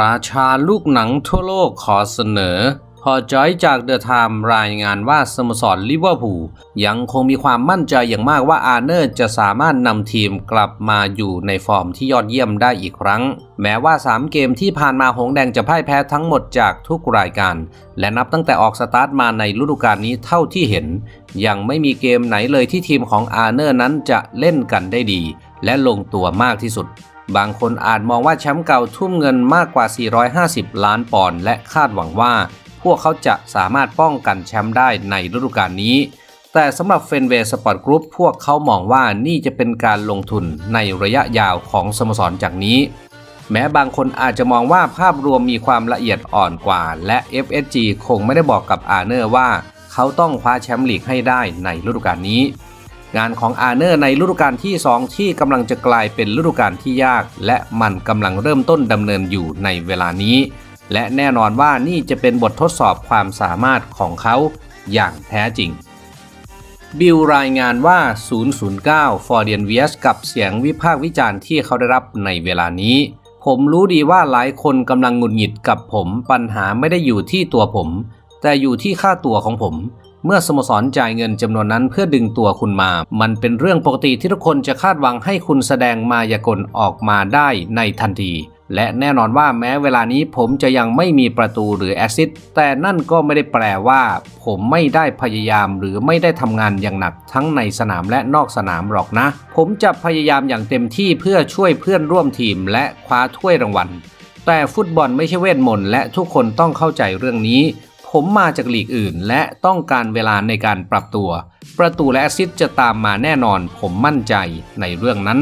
ราชาลูกหนังทั่วโลกขอเสนอ พอจอยจากเดอะไทม์รายงานว่าสโมสรลิเวอร์พูลยังคงมีความมั่นใจอย่างมากว่าอาร์เนอร์จะสามารถนำทีมกลับมาอยู่ในฟอร์มที่ยอดเยี่ยมได้อีกครั้ง แม้ว่า 3 เกมที่ผ่านมาหงแดงจะพ่ายแพ้ทั้งหมดจากทุกรายการ และนับตั้งแต่ออกสตาร์ทมาในฤดูกาลนี้เท่าที่เห็น ยังไม่มีเกมไหนเลยที่ทีมของอาร์เนอร์นั้นจะเล่นกันได้ดี และลงตัวมากที่สุด บางคนอาจมองว่าแชมป์เก่าทุ่มเงินมากกว่า 450 ล้านปอนด์และคาดหวังว่า พวกเขาจะสามารถป้องกันแชมป์ได้ในฤดูกาลนี้ แต่สำหรับเฟนเวย์สปอร์ตกรุ๊ปพวกเขามองว่านี่จะเป็นการลงทุนในระยะยาวของสโมสรจากนี้ แม้บางคนอาจจะมองว่าภาพรวมมีความละเอียดอ่อนกว่า และ FSG คงไม่ได้บอกกับอาร์เนอร์ว่า เขาต้องคว้าแชมป์ลีกให้ได้ในฤดูกาลนี้ งานของอาร์เนอร์ในฤดูกาลที่ 2 ที่กำลังจะกลายเป็นฤดูกาลที่ยาก และมันกำลังเริ่มต้นดำเนินอยู่ในเวลานี้ และแน่นอนว่านี่จะเป็นบททดสอบความสามารถของเขาอย่างแท้จริง บิลรายงานว่า 009ฟอร์เดียนเวียสกับเสียงวิพากษ์วิจารณ์ที่เขาได้รับในเวลานี้ ผมรู้ดีว่าหลายคนกำลังหงุดหงิดกับผมปัญหาไม่ได้อยู่ที่ตัวผม แต่อยู่ที่ค่าตัวของผม เมื่อสโมสรจ่ายเงินจำนวนนั้นเพื่อดึงตัวคุณมา มันเป็นเรื่องปกติที่ทุกคนจะคาดหวังให้คุณแสดงมายากลออกมาได้ในทันที และแน่นอนว่าแม้เวลานี้ผมจะยังไม่มีประตูหรือแอซิสแต่นั่นก็ไม่ได้แปลว่า ผมไม่ได้พยายามหรือไม่ได้ทำงานอย่างหนักทั้งในสนามและนอกสนามหรอกนะ ผมจะพยายามอย่างเต็มที่เพื่อช่วยเพื่อนร่วมทีม และคว้าถ้วยรางวัลแต่ฟุตบอลไม่ใช่เวทมนต์และทุกคนต้องเข้าใจเรื่องนี้ ผมมาจากลีกอื่น และต้องการเวลาในการปรับตัว ประตูและแอสซิสจะตามมาแน่นอนผมมั่นใจในเรื่องนั้น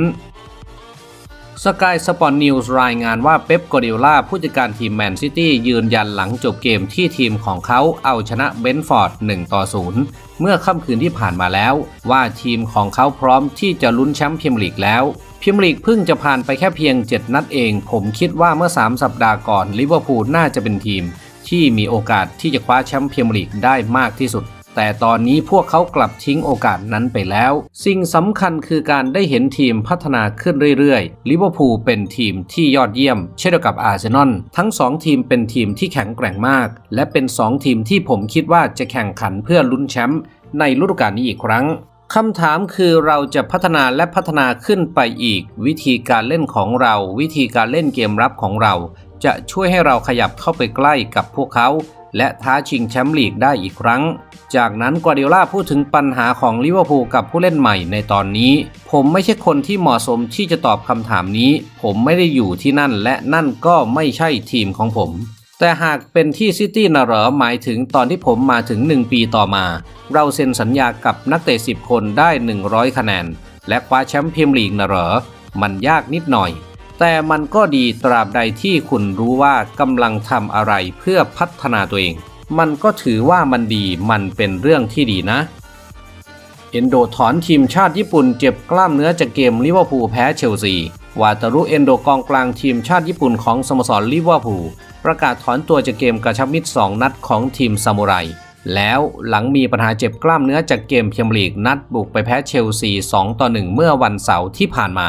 สกายสปอร์ตนิวส์รายงานว่าเป๊ปกอร์ดิโอลาผู้จัดการทีมแมนซิตี้ยืนยันหลังจบเกมที่ทีมของเขาเอาชนะเบนฟอร์ด 1 ต่อ 0 เมื่อค่ำคืนที่ผ่านมาแล้ว ว่าทีมของเขาพร้อมที่จะลุ้นแชมป์พรีเมียร์ลีกแล้วพรีเมียร์ลีกเพิ่งจะผ่านไปแค่เพียง 7 นัดเอง ผมคิดว่าเมื่อ 3 สัปดาห์ก่อนลิเวอร์พูลน่าจะเป็นทีม ที่มีโอกาสที่จะคว้าแชมป์พรีเมียร์ลีกได้มากที่สุด แต่ตอนนี้พวกเขากลับทิ้งโอกาสนั้นไปแล้ว สิ่งสำคัญคือการได้เห็นทีมพัฒนาขึ้นเรื่อยๆ ลิเวอร์พูลเป็นทีมที่ยอดเยี่ยม เช่นเดียวกับอาร์เซนอลทั้ง 2 ทีมเป็นทีมที่แข็งแกร่งมาก และเป็น 2 ทีมที่ผมคิดว่าจะแข่งขันเพื่อลุ้นแชมป์ในฤดูกาลนี้อีกครั้งคำถามคือเราจะพัฒนาและพัฒนาขึ้นไปอีก วิธีการเล่นของเรา วิธีการเล่นเกมรับของเรา จะช่วยให้เราขยับเข้าไปใกล้กับพวกเขา และท้าชิงแชมป์ลีกได้อีกครั้ง จากนั้นกวาร์ดิโอลาพูดถึงปัญหาของลิเวอร์พูลกับผู้เล่นใหม่ในตอนนี้ ผมไม่ใช่คนที่เหมาะสมที่จะตอบคำถามนี้ ผมไม่ได้อยู่ที่นั่นและนั่นก็ไม่ใช่ทีมของผมแต่หากเป็นที่ซิตี้นะหรอหมายถึงตอนที่ผมมาถึง 1 ปีต่อมา เราเซ็นสัญญากับนักเตะ 10 คนได้ 100 คะแนน และคว้าแชมป์พรีเมียร์ลีกนะหรอ มันยากนิดหน่อย แต่มันก็ดีตราบใดที่คุณรู้ว่ากำลังทำอะไรเพื่อพัฒนาตัวเอง มันก็ถือว่ามันดีมันเป็นเรื่องที่ดีนะ เอนโดถอนทีมชาติญี่ปุ่นเจ็บกล้ามเนื้อจากเกมลิเวอร์พูลแพ้เชลซี วาตารุเอนโดกองกลางทีมชาติญี่ปุ่นของสโมสรลิเวอร์พูลประกาศถอนตัวจากเกมกระชับมิตร 2 นัดของทีมซามูไรแล้วหลังมีปัญหาเจ็บกล้ามเนื้อจากเกมเมียร์ลีกนัดบุกไปแพ้เชลซี 2 ต่อ 1 เมื่อวันเสาร์ที่ผ่านมา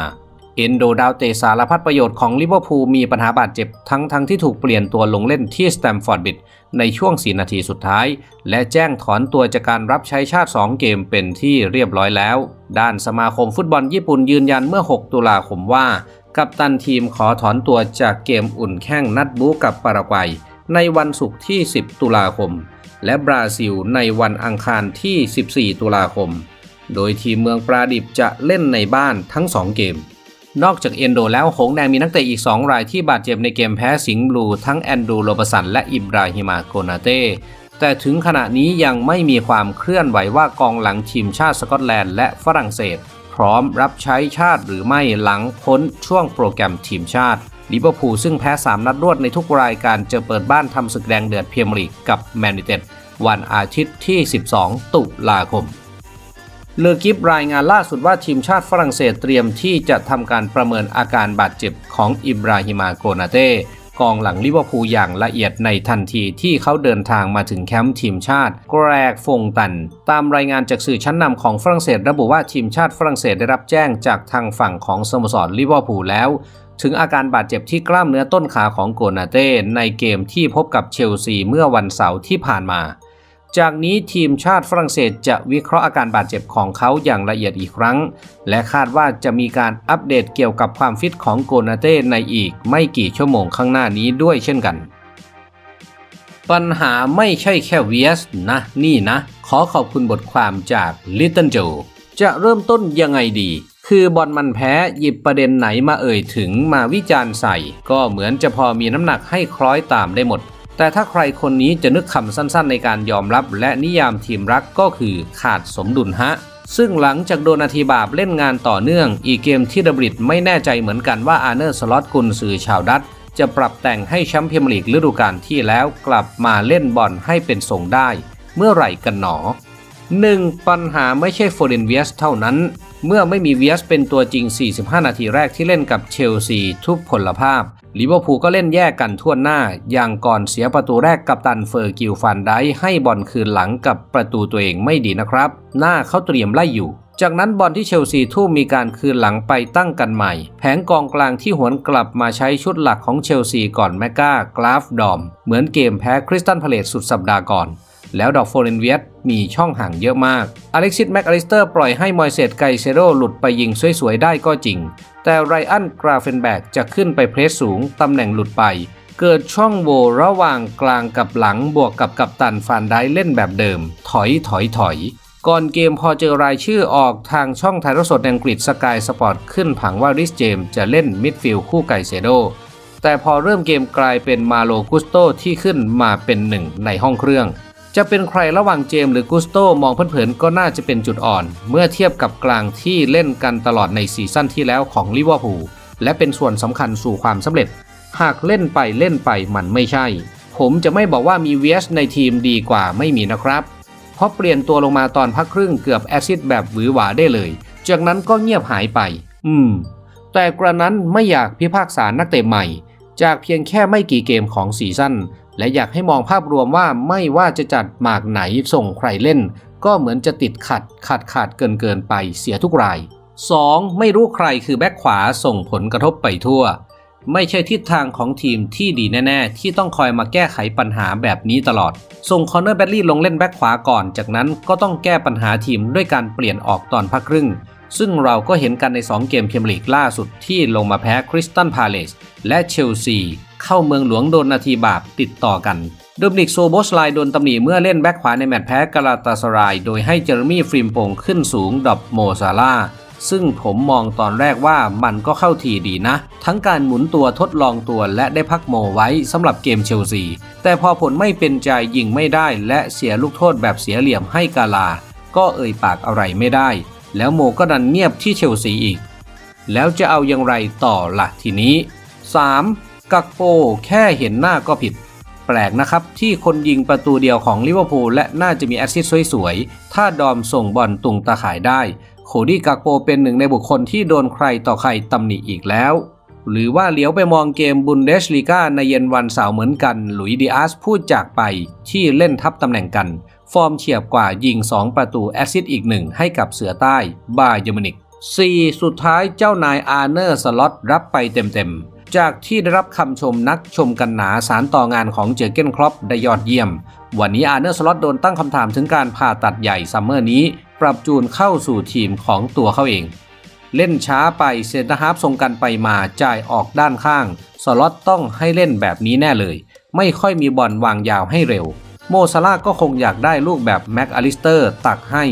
เอนโดดาวเตสารพัดประโยชน์ของลิเวอร์พูลมีปัญหาบาดเจ็บทั้งทั้งที่ถูกเปลี่ยนตัวลงเล่นที่สแตมฟอร์ดบิดในช่วง 4 นาทีสุดท้าย และแจ้งถอนตัวจากการรับใช้ชาติ 2 เกมเป็นที่เรียบร้อยแล้ว ด้านสมาคมฟุตบอลญี่ปุ่นยืนยันเมื่อ 6 ตุลาคมว่า กัปตันทีมขอถอนตัวจากเกมอุ่นแข่งนัดบูกับปารากวัย ในวันศุกร์ที่ 10 ตุลาคม และบราซิลในวันอังคารที่ 14 ตุลาคม โดยทีมเมืองปราดิบจะเล่นในบ้านทั้ง 2 เกม นอกจากเอนโดแล้วหงแดงมีนักเตะอีก 2 รายที่บาดเจ็บในเกมแพ้สิงห์บลูทั้งแอนดูโรบสันและอิบราฮิมาโกนาเต้แต่ถึงขณะนี้ยังไม่มีความเคลื่อนไหวว่ากองหลังทีมชาติสกอตแลนด์และฝรั่งเศส พร้อมรับใช้ชาติหรือไม่หลังพ้นช่วงโปรแกรมทีมชาติลิเวอร์พูลซึ่งแพ้ 3 นัดรวดในทุกรายการจะเปิดบ้านทำศึกแดงเดือดเมียร์ลีกกับแมนยูเต็ดวันอาทิตย์ที่ 12 ตุลาคม เลอกิฟรายงานล่าสุดว่าทีมชาติฝรั่งเศสเตรียมที่จะทำการประเมินอาการบาดเจ็บของอิบราฮิมาโกนาเต้กองหลังลิเวอร์พูลอย่างละเอียดในทันทีที่เขาเดินทางมาถึงแคมป์ทีมชาติ แกรกฟงตัน ตามรายงานจากสื่อชั้นนำของฝรั่งเศสระบุว่าทีมชาติฝรั่งเศสได้รับแจ้งจากทางฝั่งของสโมสรลิเวอร์พูลแล้ว ถึงอาการบาดเจ็บที่กล้ามเนื้อต้นขาของโกนาเต้ในเกมที่พบกับเชลซีเมื่อวันเสาร์ที่ผ่านมา จากนี้ทีมชาติฝรั่งเศสจะวิเคราะห์อาการบาดเจ็บของเขาอย่างละเอียดอีกครั้ง และคาดว่าจะมีการอัปเดตเกี่ยวกับความฟิตของโกนาเต้ในอีกไม่กี่ชั่วโมงข้างหน้านี้ด้วยเช่นกัน ปัญหาไม่ใช่แค่เวียสนะ นี่นะ ขอขอบคุณบทความจาก Little Joe จะเริ่มต้นยังไงดี คือบอลมันแพ้หยิบประเด็นไหนมาเอ่ยถึงมาวิจารณ์ใส่ ก็เหมือนจะพอมีน้ำหนักให้คล้อยตามได้หมด แต่ถ้าใครคนนี้จะนึกคำสั้นๆ ในการยอมรับและนิยามทีมรักก็คือขาดสมดุลฮะ ซึ่งหลังจากโดนอาทีบาบเล่นงานต่อเนื่อง อีกเกมที่ดับริดไม่แน่ใจเหมือนกันว่าอาร์เนอร์สล็อตกุนสื่อชาวดัตจะปรับแต่งให้แชมป์พรีเมียร์ลีกฤดูกาลที่แล้วกลับมาเล่นบอลให้เป็นทรงได้ เมื่อไหร่กันหนอ 1. ปัญหาไม่ใช่โฟเรนเวียสเท่านั้น เมื่อไม่มีเวียสเป็นตัวจริง 45 นาทีแรกที่เล่นกับเชลซีทุกผลภาพ ลิเวอร์พูลก็เล่นแยกกันทั่วหน้า อย่างก่อนเสียประตูแรกกับตันเฟอร์กิลฟันได้ให้บอลคืนหลังกับประตูตัวเองไม่ดีนะครับ หน้าเขาเตรียมไล่อยู่ จากนั้นบอลที่เชลซีทุ่มมีการคืนหลังไปตั้งกันใหม่ แผงกองกลางที่หวนกลับมาใช้ชุดหลักของเชลซีก่อนแมกกากราฟดอม เหมือนเกมแพ้คริสตันพาเลตสุดสัปดาห์ก่อน แล้วดอกโฟเรนเวียตมีช่องห่างเยอะมาก อเล็กซิสแม็กอลิสเตอร์ปล่อยให้มอยเซตไกเซโรหลุดไปยิงสวยๆได้ก็จริง แต่ไรอันกราเฟนแบกจะขึ้นไปเพรสสูงตำแหน่งหลุดไป เกิดช่องโหว่ระหว่างกลางกับหลังบวกกับกัปตันฟานได้เล่นแบบเดิม ถอยถอยถอยก่อนเกมพอเจอรายชื่อออกทางช่องถ่ายทอดสดอังกฤษสกายสปอร์ตขึ้นผังว่าริสเจมจะเล่นมิดฟิลด์คู่ไกเซโดแต่พอเริ่มเกมกลายเป็นมาโลกุสโตที่ขึ้นมาเป็นหนึ่งในห้องเครื่อง จะเป็นใครระหว่างเจมส์หรือกุสโตมองเผินๆก็น่าจะเป็นจุดอ่อน เมื่อเทียบกับกลางที่เล่นกันตลอดในซีซั่นที่แล้วของลิเวอร์พูลและเป็นส่วนสำคัญสู่ความสำเร็จ หากเล่นไปเล่นไปมันไม่ใช่ ผมจะไม่บอกว่ามีเวสในทีมดีกว่าไม่มีนะครับ เพราะเปลี่ยนตัวลงมาตอนพักครึ่งเกือบแอซิดแบบหวือหวาได้เลย จากนั้นก็เงียบหายไป อืม แต่กระนั้นไม่อยากพิพากษานักเตะใหม่ จากเพียงแค่ไม่กี่เกมของซีซั่นและอยากให้มองภาพรวมว่าไม่ว่าจะจัดหมากไหนส่งใครเล่น ก็เหมือนจะติดขัดขาดขาดเกินเกินไปเสียทุกราย 2. ไม่รู้ใครคือแบ็คขวาส่งผลกระทบไปทั่ว ไม่ใช่ทิศทางของทีมที่ดีแน่ๆ ที่ต้องคอยมาแก้ไขปัญหาแบบนี้ตลอด ส่งคอนเนอร์แบดลี่ลงเล่นแบ็คขวาก่อน จากนั้นก็ต้องแก้ปัญหาทีมด้วยการเปลี่ยนออกตอนพักครึ่ง ซึ่งเราก็เห็นกันใน 2 เกมเมียร์ลีกล่าสุดที่ลงมาแพ้คริสตันพาเลสและเชลซี เข้าเมืองหลวงโดนนาทีบาปติดต่อกันโดมินิกโซโบสไลโดนตำหนิเมื่อเล่นแบ็คขวาในแมตช์แพ้กาลาตาสราย โดยให้เจอร์มี่ฟริมโปงขึ้นสูงดอบโมซาลาซึ่งผมมองตอนแรกว่ามันก็เข้าทีดีนะ ทั้งการหมุนตัวทดลองตัวและได้พักโมไว้สำหรับเกมเชลซี แต่พอผลไม่เป็นใจยิงไม่ได้ และเสียลูกโทษแบบเสียเหลี่ยมให้กาลา ก็เอ่ยปากอะไรไม่ได้ แล้วโมก็ดันเงียบที่เชลซีอีก แล้วจะเอาอย่างไรต่อละทีนี้ 3. กักโปแค่เห็นหน้าก็ผิด แปลกนะครับ ที่คนยิงประตูเดียวของลิเวอร์พูลและน่าจะมีแอสซิสต์สวยๆ ถ้าดอมส่งบอลตุงตาข่ายได้ โคดี้กักโปเป็นหนึ่งในบุคคลที่โดนใครต่อใครตำหนิอีกแล้ว หรือว่าเลี้ยวไปมองเกมบุนเดสลีกาในเย็นวันเสาร์เหมือนกัน หลุยดิอาสพูดจากไปที่เล่นทับตำแหน่งกัน ฟอร์มเฉียบกว่ายิง 2 ประตูแอซิสต์อีกหนึ่งให้กับเสือใต้บาเยอรมนิก 4. สุดท้ายเจ้านายอาร์เนอร์สล็อตรับไปเต็มๆจากที่ได้รับคำชมนักชมกันหนาสารต่องานของเจอเกนครอปได้ยอดเยี่ยม วันนี้อาร์เนอร์สล็อตโดนตั้งคำถามถึงการผ่าตัดใหญ่ซัมเมอร์นี้ ปรับจูนเข้าสู่ทีมของตัวเขาเอง เล่นช้าไปเซนเตอร์ฮาร์ฟส่งกันไปมาจ่ายออกด้านข้าง สล็อตต้องให้เล่นแบบนี้แน่เลย ไม่ค่อยมีบอลวางยาวให้เร็ว โมซาลาก็คงอยากได้ลูกแบบแม็กอลิสเตอร์ตักให้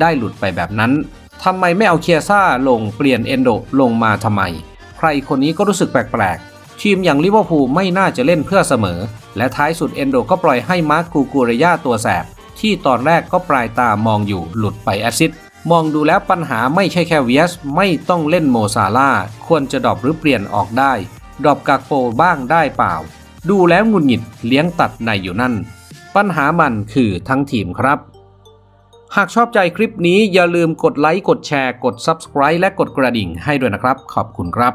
ได้หลุดไปแบบนั้นทำไมไม่เอาเคียซ่าลงเปลี่ยนเอนโดลงมาทำไม ใครคนนี้ก็รู้สึกแปลกๆ ทีมอย่างลิเวอร์พูลไม่น่าจะเล่นเพื่อเสมอ และท้ายสุดเอนโดก็ปล่อยให้มาร์คกูกูเรยาตัวแสบ ที่ตอนแรกก็ปลายตามองอยู่หลุดไปแอซิด มองดูแล้วปัญหาไม่ใช่แค่เวียสไม่ต้องเล่นโมซาลาควรจะดรอปหรือเปลี่ยนออกได้ ดรอปกากโปบ้างได้เปล่า ดูแล้วงุนหงิดเลี้ยงตัดในอยู่นั่น ปัญหามันคือทั้งทีมครับ หากชอบใจคลิปนี้อย่าลืมกดไลค์กดแชร์กด Subscribe และกดกระดิ่งให้ด้วยนะครับ ขอบคุณครับ